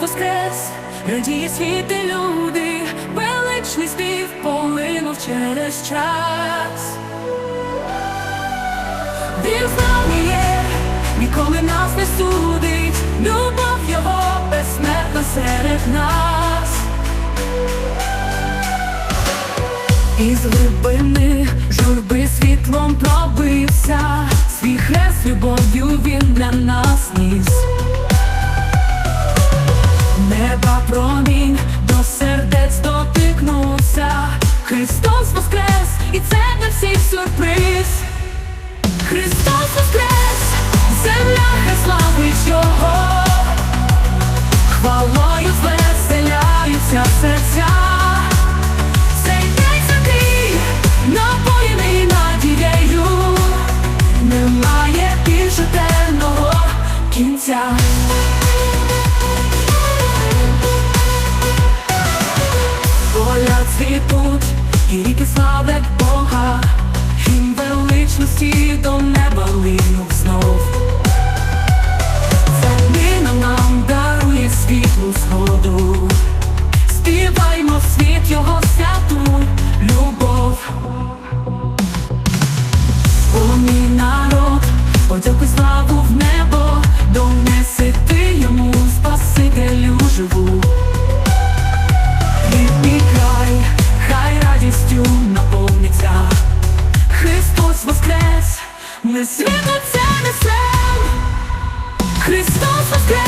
воскрес, радіє світ і люди, величний спів полинув через час. Він з нами є, ніколи нас не судить, любов його безсмертна серед нас. Із глибини журби світлом пробився, свій хрест любов'ю він для нас ніс. Христос воскрес, і це для всіх сюрприз. Христос воскрес, земля хай славить його, хвалою звеселяються серця. Цей день святий, напоєний надією, немає більше кінця. Поля цвітуть, і ріки ми світло це несем. Христос воскрес.